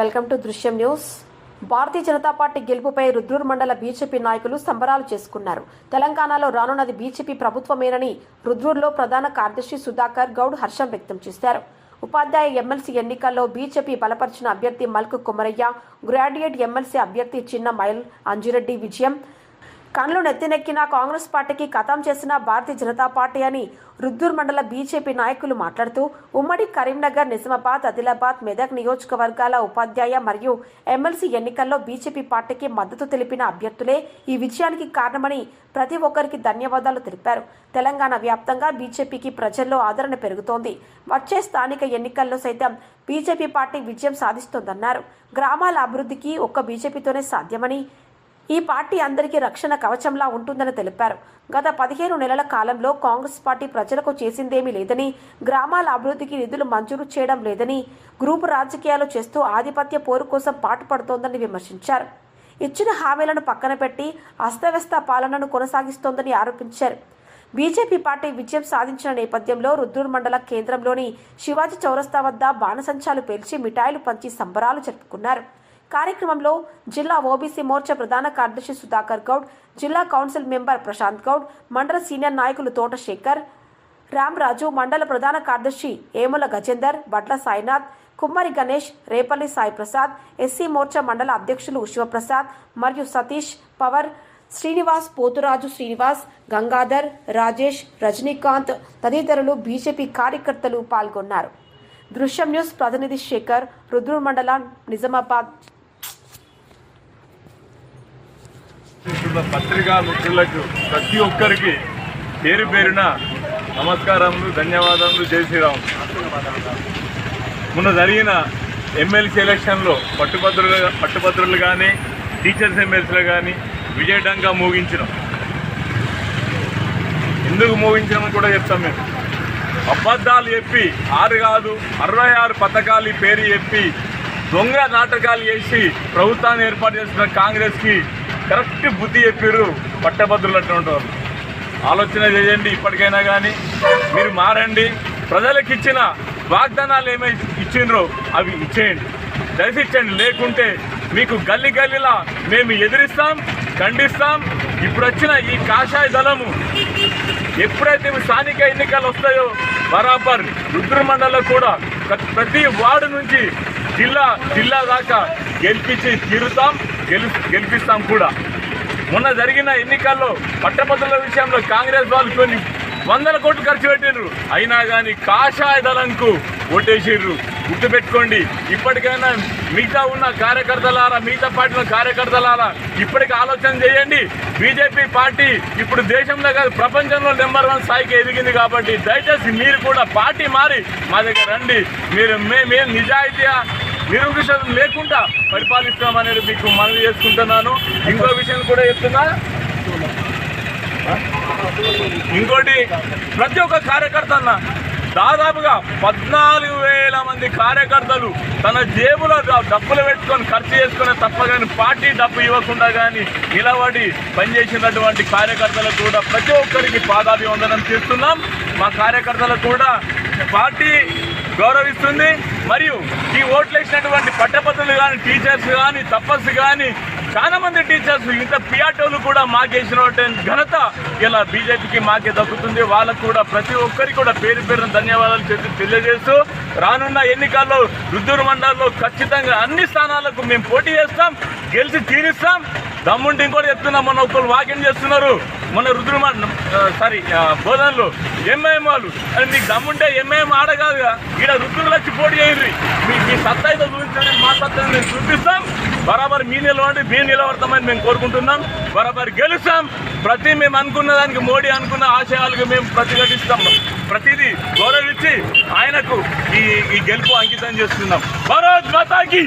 Welcome to Drishyam news. Bharatiya Janata Party గెలుపుపై Rudrur మండల BJP నాయకులు సంబరాలు చేసుకున్నారు. తెలంగాణలో రానున్నది బీజేపీ ప్రభుత్వమేనని రుద్రూర్లో ప్రధాన కార్యదర్శి సుధాకర్ గౌడ్ హర్షం వ్యక్తం చేశారు. ఉపాధ్యాయ ఎమ్మెల్సీ ఎన్నికల్లో బీజేపీ బలపరిచిన అభ్యర్థి మల్క్ కుమరయ్య గ్రాడ్యుయేట్ ఎమ్మెల్సీ అభ్యర్థి చిన్న మైల్ అంజురెడ్డి విజయం కండ్లు నెత్తినెక్కిన కాంగ్రెస్ పార్టీకి కథం చేసిన భారతీయ జనతా పార్టీ అని రుద్దూర్ మండల బీజేపీ నాయకులు మాట్లాడుతూ ఉమ్మడి కరీంనగర్ నిజామాబాద్ ఆదిలాబాద్ మెదక్ నియోజకవర్గాల ఉపాధ్యాయ మరియు ఎమ్మెల్సీ ఎన్నికల్లో బీజేపీ పార్టీకి మద్దతు తెలిపిన అభ్యర్థులే ఈ విజయానికి కారణమని ప్రతి ఒక్కరికి ధన్యవాదాలు తెలిపారు. తెలంగాణ వ్యాప్తంగా బీజేపీకి ప్రజల్లో ఆదరణ పెరుగుతోంది. వచ్చే స్థానిక ఎన్నికల్లో సైతం బీజేపీ పార్టీ విజయం సాధిస్తోందన్నారు. గ్రామాల అభివృద్ధికి ఒక్క బీజేపీతోనే సాధ్యమని ఈ పార్టీ అందరికీ రక్షణ కవచంలా ఉంటుందని తెలిపారు. గత పదిహేను నెలల కాలంలో కాంగ్రెస్ పార్టీ ప్రజలకు చేసిందేమీ లేదని గ్రామాల అభివృద్ధికి నిధులు మంజూరు చేయడం లేదని గ్రూపు రాజకీయాలు చేస్తూ ఆధిపత్య పోరు కోసం పాటుపడుతోందని విమర్శించారు. ఇచ్చిన హామీలను పక్కన పెట్టి అస్తవ్యస్త పాలనను కొనసాగిస్తోందని ఆరోపించారు. బీజేపీ పార్టీ విజయం సాధించిన నేపథ్యంలో రుద్దూర్ మండల కేంద్రంలోని శివాజీ చౌరస్తా వద్ద బాణసంచాలు పేల్చి మిఠాయిలు పంచి సంబరాలు జరుపుకున్నారు. కార్యక్రమంలో జిల్లా ఓబీసీ మోర్చా ప్రధాన కార్యదర్శి సుధాకర్ గౌడ్ జిల్లా కౌన్సిల్ మెంబర్ ప్రశాంత్ గౌడ్ మండల సీనియర్ నాయకులు తోట శేఖర్ రామరాజు మండల ప్రధాన కార్యదర్శి ఏముల గజేందర్ బట్ల సాయినాథ్ కుమ్మరి గణేష్ రేపల్లి సాయి ప్రసాద్ ఎస్సీ మోర్చా మండల అధ్యక్షులు శివప్రసాద్ మరియు సతీష్ పవర్ శ్రీనివాస్ పోతురాజు శ్రీనివాస్ గంగాధర్ రాజేష్ రజనీకాంత్ తదితరులు బీజేపీ కార్యకర్తలు పాల్గొన్నారు. దృశ్యం న్యూస్ ప్రతినిధి శేఖర్ రుద్రూర్ మండలం నిజామాబాద్. చూస్తున్న పత్రికా మిత్రులకు ప్రతి ఒక్కరికి పేరు పేరున నమస్కారములు ధన్యవాదములు జై శ్రీరామ్. మొన్న జరిగిన ఎమ్మెల్సీ ఎలక్షన్లో పట్టుభద్రులు పట్టుభద్రులు కానీ టీచర్స్ ఎమ్మెల్సీలు కానీ విజయడంగా మోగించినాం. ఎందుకు మోగించినామని కూడా చెప్తాం మేము. అబద్ధాలు చెప్పి ఆరు కాదు అరవై ఆరు పథకాలు పేరు చెప్పి దొంగ నాటకాలు చేసి ప్రభుత్వాన్ని ఏర్పాటు చేసిన కాంగ్రెస్కి కరెక్ట్ బుద్ధి చెప్పారు పట్టభద్రులు అటువంటి వాళ్ళు. ఆలోచన చేయండి ఇప్పటికైనా కానీ మీరు మారండి. ప్రజలకు ఇచ్చిన వాగ్దానాలు ఏమై ఇచ్చిండ్రో అవి ఇచ్చేయండి. దయచేసి లేకుంటే మీకు గల్లి గల్లీలా మేము ఎదిరిస్తాం ఖండిస్తాం ఇప్పుడు వచ్చిన ఈ కాషాయ దళము ఎప్పుడైతే స్థానిక ఎన్నికలు వస్తాయో బరాబర్ రుద్రమండలం కూడా ప్రతి వార్డు నుంచి జిల్లా జిల్లా దాకా గెలిపించి తీరుతాం గెలి గెలిపిస్తాం కూడా. మొన్న జరిగిన ఎన్నికల్లో పట్టభద్రుల విషయంలో కాంగ్రెస్ వాళ్ళు కొన్ని వందల కోట్లు ఖర్చు పెట్టిండ్రు. అయినా కానీ కాషాయ దళంకు ఓటేసిర్రు గుర్తుపెట్టుకోండి ఇప్పటికైనా మిగతా ఉన్న కార్యకర్తలారా మిగతా పార్టీల కార్యకర్తలారా ఇప్పటికి ఆలోచన చేయండి. బీజేపీ పార్టీ ఇప్పుడు దేశంలో కాదు ప్రపంచంలో నెంబర్ వన్ స్థాయికి ఎదిగింది కాబట్టి దయచేసి మీరు కూడా పార్టీ మారి మా దగ్గర రండి. మీరు మేమేం మేము నిజాయితీగా నిరుద్దేశం లేకుండా పరిపాలిస్తామనేది మీకు మనవి చేసుకుంటున్నాను. ఇంకో విషయం కూడా చెప్తున్నా. ఇంకోటి ప్రతి ఒక్క కార్యకర్త అన్న దాదాపుగా పద్నాలుగు వేల మంది కార్యకర్తలు తన జేబులో డబ్బులు పెట్టుకొని ఖర్చు చేసుకునే తప్ప కానీ పార్టీ డబ్బు ఇవ్వకుండా కానీ నిలబడి పనిచేసినటువంటి కార్యకర్తలకు కూడా ప్రతి ఒక్కరికి పాదాభివందనం చేస్తున్నాం. మా కార్యకర్తలకు కూడా పార్టీ గౌరవిస్తుంది. మరియు ఈ ఓట్లు వేసినటువంటి పట్టపద్ధతులు కానీ టీచర్స్ కానీ తపస్సు కానీ చాలా మంది టీచర్స్ ఇంత పియాటోలు కూడా మాకేసినటువంటి ఘనత ఇలా బీజేపీకి మాకే దక్కుతుంది. వాళ్ళకు కూడా ప్రతి ఒక్కరికి కూడా పేరు పేరున ధన్యవాదాలు చెప్పి తెలియజేస్తూ రానున్న ఎన్నికల్లో రుద్దూరు మండలంలో ఖచ్చితంగా అన్ని స్థానాలకు మేము పోటీ చేస్తాం గెలిచి తీరుస్తాం. దమ్ముంటే ఇంకోటి చెప్తున్నాం మొన్న ఒకరు వాకింగ్ చేస్తున్నారు. మొన్న రుద్రు సారీ బోధనలు ఎంఐఎం వాళ్ళు. అని మీకు దమ్ముంటే ఎంఐఎం ఆడగాదుగా కాదుగా. రుద్రులు వచ్చి పోటీ చేయండి. మీ మీ సత్తా అయితే చూపించండి మా సత్తా చూపిస్తాం. బరాబర్ మీ నిలవండి మీ నిలబడతామని మేము కోరుకుంటున్నాం. బరాబర్ గెలుస్తాం. ప్రతి మేము అనుకున్న దానికి మోడీ అనుకున్న ఆశయాలకు మేము ప్రతిఘటిస్తాం. ప్రతిదీ గౌరవించి ఆయనకు ఈ ఈ గెలుపు అంకితం చేస్తున్నాం. భారత్ మాతాకి